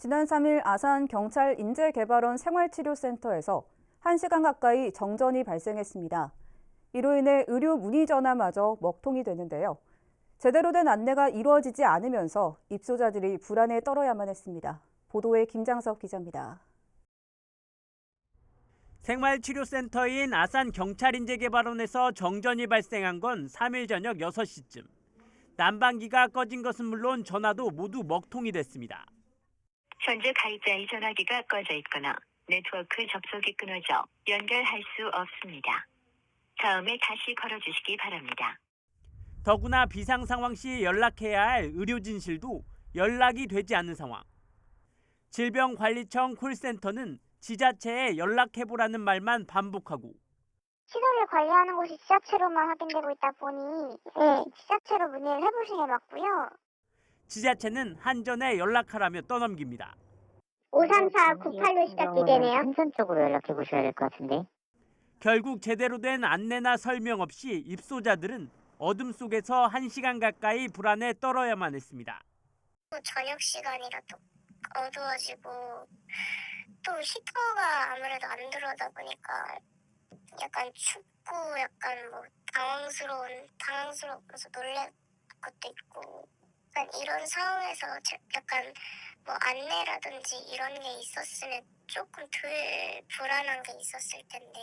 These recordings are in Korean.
지난 3일 아산 경찰 인재개발원 생활치료센터에서 1시간 가까이 정전이 발생했습니다. 이로 인해 의료 문의 전화마저 먹통이 되는데요. 제대로 된 안내가 이루어지지 않으면서 입소자들이 불안에 떨어야만 했습니다. 보도에 김장석 기자입니다. 생활치료센터인 아산 경찰인재개발원에서 정전이 발생한 건 3일 저녁 6시쯤. 난방기가 꺼진 것은 물론 전화도 모두 먹통이 됐습니다. 현재 가입자의 전화기가 꺼져 있거나 네트워크 접속이 끊어져 연결할 수 없습니다. 다음에 다시 걸어주시기 바랍니다. 더구나 비상 상황 시 연락해야 할 의료진실도 연락이 되지 않는 상황. 질병관리청 콜센터는 지자체에 연락해보라는 말만 반복하고 시설을 관리하는 곳이 지자체로만 확인되고 있다 보니 네, 지자체로 문의를 해보시는 게 맞고요. 지자체는 한전에 연락하라며 떠넘깁니다. 534 98로 시작이 되네요. 한선 쪽으로 연락해 보셔야 될 것 같은데. 결국 제대로 된 안내나 설명 없이 입소자들은 어둠 속에서 1시간 가까이 불안에 떨어야만 했습니다. 저녁 시간이라 또 어두워지고 또 히터가 아무래도 안 들어오다 보니까 약간 춥고 약간 뭐 당황스러운 당황스러워서 놀랄 것도 있고 약간 이런 상황에서 제- 약간 뭐 안내라든지 이런 게 있었으면 조금 덜 불안한 게 있었을 텐데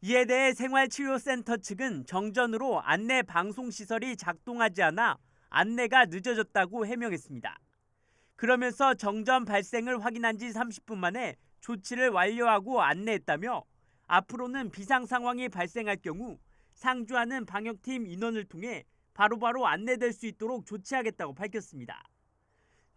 이에 대해 생활치료센터 측은 정전으로 안내 방송 시설이 작동하지 않아 안내가 늦어졌다고 해명했습니다. 그러면서 정전 발생을 확인한 지 30분 만에 조치를 완료하고 안내했다며 앞으로는 비상 상황이 발생할 경우 상주하는 방역팀 인원을 통해 바로바로 안내될 수 있도록 조치하겠다고 밝혔습니다.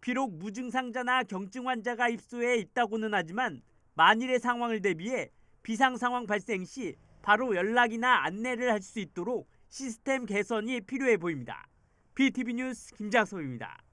비록 무증상자나 경증 환자가 입소해 있다고는 하지만 만일의 상황을 대비해 비상 상황 발생 시 바로 연락이나 안내를 할 수 있도록 시스템 개선이 필요해 보입니다. BTV 뉴스 김장섭입니다.